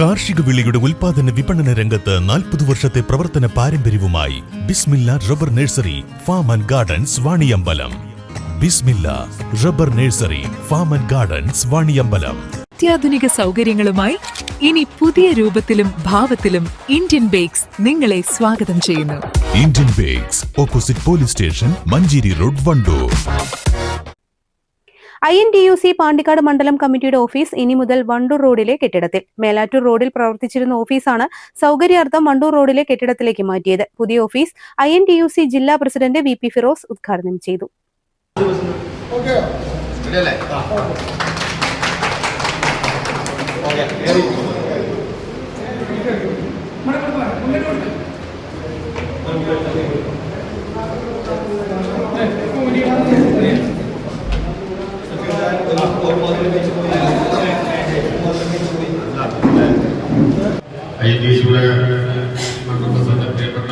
കാർഷിക വിളിയുടെ ഉൽപാദന വിപണന രംഗത്ത് നാൽപ്പത് വർഷത്തെ പ്രവർത്തന പാരമ്പര്യവുമായി Bismilla rubber nursery farm and gardens Vaniyambalam. Bismilla rubber nursery farm and gardens Vaniyambalam. അത്യാധുനിക സൗകര്യങ്ങളുമായി ഇനി പുതിയ രൂപത്തിലും ഭാവത്തിലും ഇന്ത്യൻ ബേക്സ് നിങ്ങളെ സ്വാഗതം ചെയ്യുന്നു. Indian bakes opposite police station Manjeri road Wandoor. I N T U C Pandikkad മണ്ഡലം കമ്മിറ്റിയുടെ ഓഫീസ് ഇനി മുതൽ വണ്ടൂർ റോഡിലെ കെട്ടിടത്തിൽ. മേലാറ്റൂർ റോഡിൽ പ്രവർത്തിച്ചിരുന്ന ഓഫീസാണ് സൗകര്യാർത്ഥം വണ്ടൂർ റോഡിലെ കെട്ടിടത്തിലേക്ക് മാറ്റിയത്. പുതിയ office I N T U C ജില്ലാ പ്രസിഡന്റ് വി പി ഫിറോസ് ഉദ്ഘാടനം ചെയ്തു. ഐ ടി സിയുടെ മണ്ഡലത്തിന്റെ പ്രിയപ്പെട്ട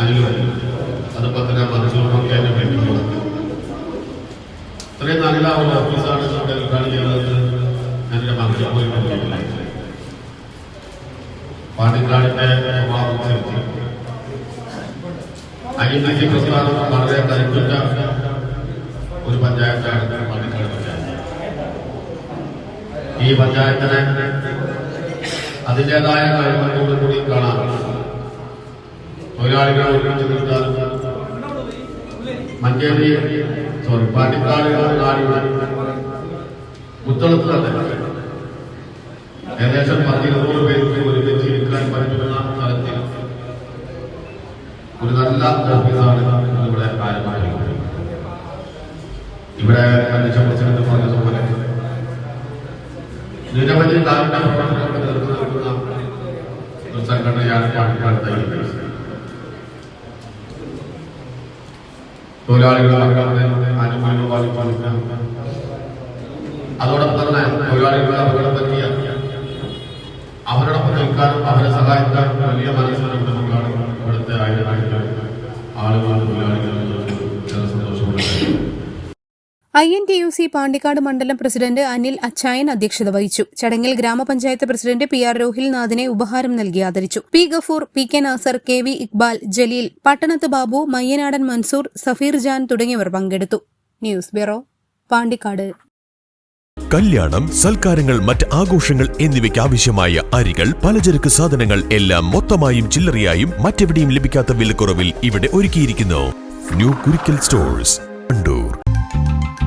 അനിലും അത് തന്നെ മനസ്സിലൊക്കെ എന്നെ വേണ്ടിയിട്ടുള്ളത് ഇത്രയും നല്ല ഒരു ഓഫീസാണ് നമ്മുടെ ഉദ്ഘാടനം ചെയ്തത് എന്റെ നോക്കിയിട്ടില്ല പാണ്ടിക്കാടിന്റെ പ്രസ്ഥാനം വളരെ കരുത്തുറ്റ ഒരു പഞ്ചായത്താണ് പാണ്ടിക്കാട് പഞ്ചായത്ത്. ഈ പഞ്ചായത്തിനെ അതിന്റെതായ കാര്യങ്ങളോട് കൂടി കാണാം. തൊഴിലാളികളെ സോറി പാട്ടിക്കാട് നാടിയുടെ പുത്തളത്ത് തന്നെ. ഏകദേശം പത്തിരുന്നൂറ് പേർക്ക് ഒരുമിച്ച് ഇരിക്കാൻ പറ്റുന്ന തരത്തിൽ ഒരു നല്ല ഓഫീസാണ് ഇവിടെ ആരംഭിക്കുന്നത് ഇവിടെ കണ്ടിച്ച പ്രസിഡന്റ് പറഞ്ഞതുപോലെ നിരവധി കാരുണ്യ പ്രവർത്തനങ്ങൾ നേതൃത്വം നൽകുന്ന ഒരു സംഘടനയാണ് പാണ്ടിക്കാട് തയ്യൽ തൊഴിലാളികളുടെ ആനുകൂല്യങ്ങൾ പാലിപ്പാലിക്കാൻ അതോടൊപ്പം തന്നെ തൊഴിലാളികളെ അപകടം പറ്റിയ അവരോടൊപ്പം നിൽക്കാനും അവരെ സഹായിക്കാനും വലിയ മനസ്സിലുണ്ടെന്നാണ് I N T U C Pandikkad മണ്ഡലം പ്രസിഡന്റ് അനിൽ അച്ചായൻ അധ്യക്ഷത വഹിച്ചു. ചടങ്ങിൽ ഗ്രാമപഞ്ചായത്ത് പ്രസിഡന്റ് പി ആർ രോഹിൽനാഥിനെ ഉപഹാരം നൽകി ആദരിച്ചു. P Gafoor P K Nasar K V Iqbal Jaleel Pattanath Babu Mayyanadan Mansoor Safeer Jan തുടങ്ങിയവർ പങ്കെടുത്തു. News bureau Pandikkad. കല്യാണം സൽക്കാരങ്ങൾ മറ്റ് ആഘോഷങ്ങൾ എന്നിവയ്ക്ക് ആവശ്യമായ അരികൾ പലചരക്ക് സാധനങ്ങൾ എല്ലാം മൊത്തമായും ചില്ലറയായും മറ്റെവിടെയും ലഭിക്കാത്ത വിലക്കുറവിൽ ഇവിടെ ഒരുക്കിയിരിക്കുന്നു. New Kurikkal stores Wandoor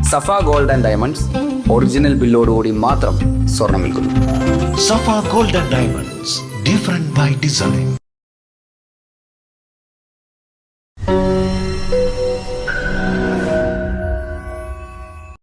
Safa gold and diamonds original ബില്ലോടുകൂടി മാത്രം സ്വർണം വിൽക്കുന്നു Safa gold and diamonds different by design.